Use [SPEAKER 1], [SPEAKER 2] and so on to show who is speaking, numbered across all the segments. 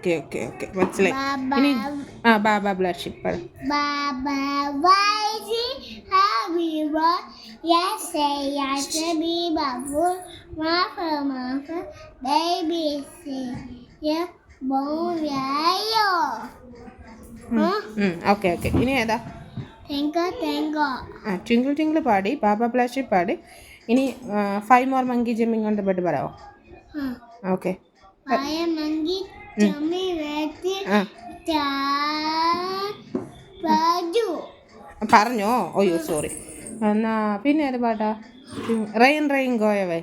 [SPEAKER 1] Okay okay okay മനസ്സിലായി ഇനി ആ ബാബ ബ്ലഷ് പറ? ഓക്കെ ഓക്കെ ഇനി ഏതാ ട്വിങ്കിൾ ട്വിങ്കിൾ പാടി ബാബ ബ്ലഷ് പാടി ഇനി ഫൈവ് മോർ മങ്കി ജമ്മിങ് കൊണ്ട് പാട്ട് പറയാമോ
[SPEAKER 2] Huh.
[SPEAKER 1] Okay
[SPEAKER 2] Why a monkey?
[SPEAKER 1] പറഞ്ഞോ? ഓയോ സോറി എന്നാ പിന്നെ ഏത് പാട്ടാ. Rain rain go away.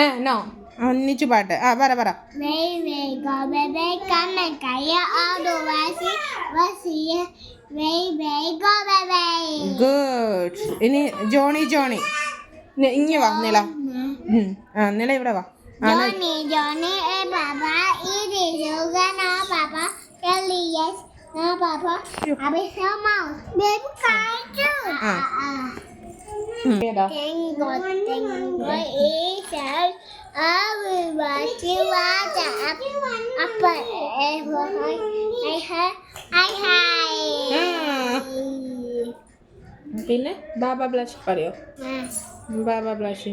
[SPEAKER 1] ഏ നോ ഒന്നിച്ച് പാട്ട്. ആ പറ പറ. ഗുഡ്. ഇനി ജോണി ജോണി. ഇങ്ങ വാ നില. ആ നില ഇവിടെ വാ.
[SPEAKER 2] Johnny, Johnny, eh, Papa, it is yoga, no, Papa, Kelly, yes, no, Papa, Abby, so mouse, baby, can't you?
[SPEAKER 1] Ah.
[SPEAKER 2] Ah,
[SPEAKER 1] ഉം. ഏതാ
[SPEAKER 2] Tango, tango, is out. I will watch you watch up, up, eh, hi, hi, hi.
[SPEAKER 1] ആ. പിന്നെ baa ബ്ലഷ് പറയോ
[SPEAKER 2] Ah.
[SPEAKER 1] ബാബ ബ്ലഷ്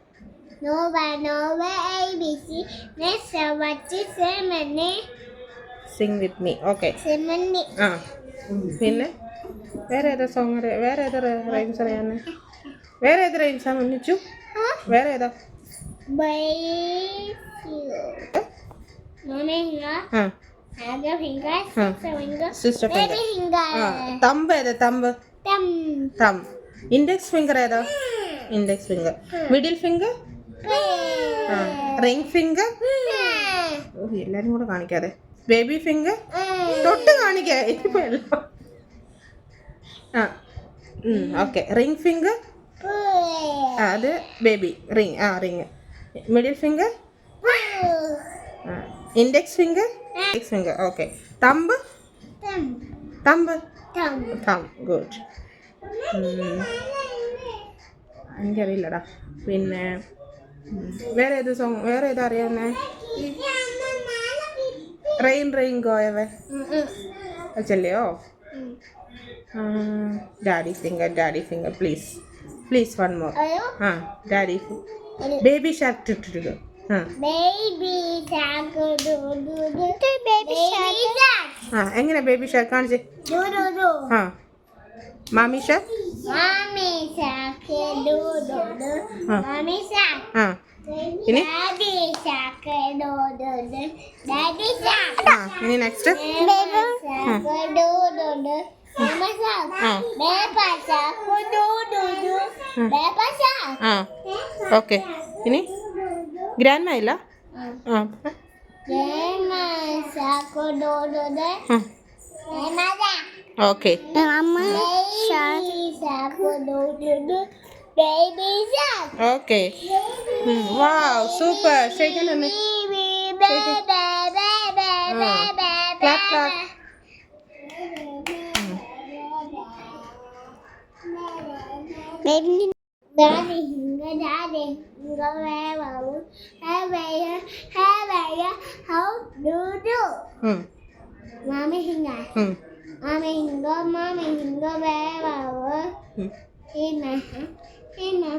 [SPEAKER 2] Nova Nova A B C. Next what is Semani
[SPEAKER 1] sing with me okay
[SPEAKER 2] Semani
[SPEAKER 1] ആ പിന്നെ? വേറെ ഏതാ സോങ് അറിയാം വേറെ ഏതാ റൈംസ് അറിയാന്ന് വേറെ ഏത് റൈംസാണ് ഒന്നിച്ചു
[SPEAKER 2] Huh?
[SPEAKER 1] വേറെ ഏതാ?
[SPEAKER 2] Baby Mommy finger
[SPEAKER 1] ആ.
[SPEAKER 2] Other finger
[SPEAKER 1] Huh.
[SPEAKER 2] Sister finger
[SPEAKER 1] sister
[SPEAKER 2] Baby
[SPEAKER 1] finger ആ
[SPEAKER 2] finger
[SPEAKER 1] തമ്പ് ഏതാ thumb
[SPEAKER 2] Thumb.
[SPEAKER 1] Thumb index finger ഏതാ? ഇൻഡെക്സ് ഫിംഗർ മിഡിൽ ഫിംഗർ ആ റിംഗ് ഫിംഗർ ഓ എല്ലാരും കൂടെ കാണിക്കാതെ. ബേബി ഫിംഗർ തൊട്ട് കാണിക്കാ. ഇതിപ്പോ റിംഗ് ഫിംഗർ അത് ബേബി റിംഗ് ആ ring middle finger index finger index finger okay thumb thumb thumb good എനിക്കറിയില്ലടാ. പിന്നെ വേറെ ഏത് സോങ് വേറെ ഏതാ അറിയാവുന്നേ rain rain go away ചെല്ലയോ? Daddy finger daddy finger please please one more ആ ഡാഡി ബേബി ഷാർക്ക് ഇട്ടിട്ട് ആ. എങ്ങനെ ബേബി ഷാർക്ക് കാണിച്ചേ. ആ. Mommy shark
[SPEAKER 2] Mommy shark do do do
[SPEAKER 1] Huh.
[SPEAKER 2] Mommy shark
[SPEAKER 1] ആ ഇനി ആ ഇനി നെക്സ്റ്റ് ആ ഓക്കെ ഇനി ഗ്രാൻഡ് ഇല്ല ആ
[SPEAKER 2] Grandma shark do do do
[SPEAKER 1] ആ
[SPEAKER 2] Grandma shark
[SPEAKER 1] okay
[SPEAKER 2] Mama shark shark do do do Baby shark
[SPEAKER 1] okay wow super shaken തന്നെ
[SPEAKER 2] Baby baby baby
[SPEAKER 1] Ah.
[SPEAKER 2] baby
[SPEAKER 1] Clap, clap.
[SPEAKER 2] Baby Daddy hinga daddy hinga where babu Hey where hey where how do do Mommy hinga Mommy hinga mommy hinga where babu Hina hina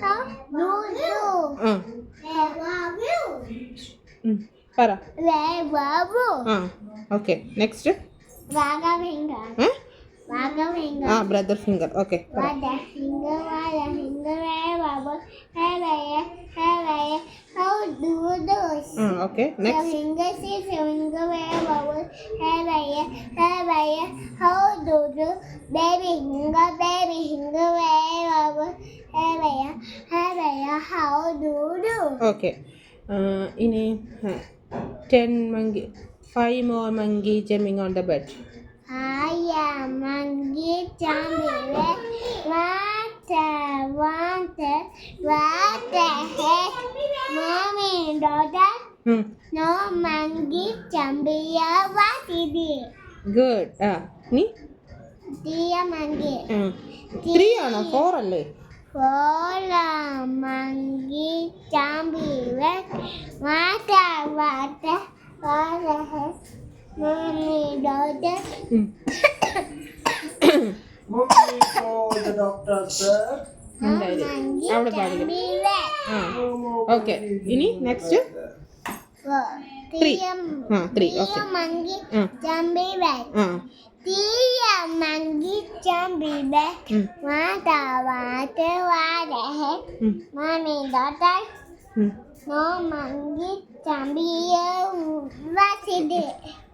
[SPEAKER 2] how do do Where babu
[SPEAKER 1] പറ
[SPEAKER 2] Where babu
[SPEAKER 1] ആ okay next
[SPEAKER 2] Vaga hinga Vaga hinga
[SPEAKER 1] ആ brother finger okay പറ
[SPEAKER 2] Wada hinga wada hinga where babu Hey where hey where how do do
[SPEAKER 1] okay, next.
[SPEAKER 2] Finger see finger where bubble hair hey where how do do baby finger baby finger where hey hair hey where how do do
[SPEAKER 1] Okay. Uh, in a uh, ten monkey, five more monkey jumping on the bed.
[SPEAKER 2] I am monkey jumping with water, water, water head. Mommy and jumping. What is it?
[SPEAKER 1] Good ആ നീ
[SPEAKER 2] Dear monkey.
[SPEAKER 1] Three ആണോ four അല്ലേ.
[SPEAKER 2] Mommy daughter.
[SPEAKER 3] Mommy the doctor, sir.
[SPEAKER 1] അവിടെ പാടില്ല ആ okay ഇനി next three okay?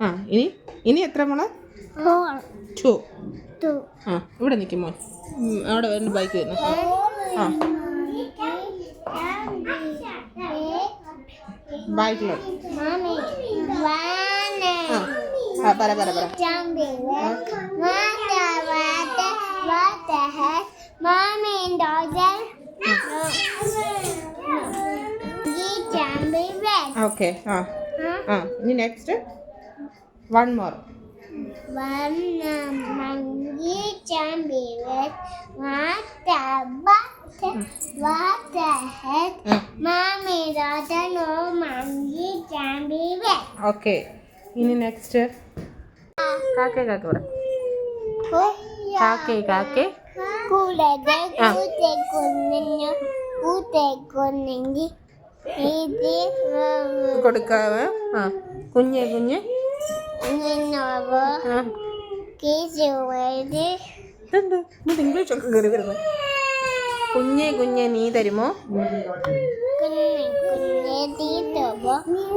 [SPEAKER 1] ആ ഇനി ഇനി എത്ര മോളെ ടു. ആ ഇവിടെ നിൽക്കും മോൻ ഉം, അവിടെ ബൈക്ക് വരുന്നു ആ ബൈക്കിലോട്ട്
[SPEAKER 2] Mommy, one.
[SPEAKER 1] ആ ആ പറ പറ പറ
[SPEAKER 2] Jumping back. Water, water, water head. Mommy and daughter. Monkey jumping back.
[SPEAKER 1] Okay ആ? ആ ഇനി next one more
[SPEAKER 2] One monkey jumping back. Water, water, water head. Mommy, daughter, no monkey jumping back.
[SPEAKER 1] Okay. ഇനി next കാക്കേ കാക്ക പറ കാക്കേ കാക്കേ
[SPEAKER 2] കൂടാതെ. കൂത്തെ കൊന്നു കൂത്തെ കൊന്നെങ്കിൽ
[SPEAKER 1] കൊടുക്കാവേ. ആ. കുഞ്ഞ് കുഞ്ഞ്. ഇംഗ്ലീഷ് ഒക്കെ കയറി വരുന്നത് കുഞ്ഞെ കുഞ്ഞെ നീ തരുമോ?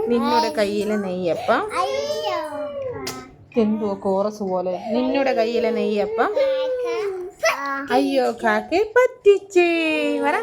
[SPEAKER 1] നിന്നുടെ കയ്യിലെ നെയ്യപ്പം കോറസ് പോലെ? നിന്നുടെ കയ്യിലെ നെയ്യപ്പം അയ്യോ കാക്കെ പറ്റിച്ചേ. പറ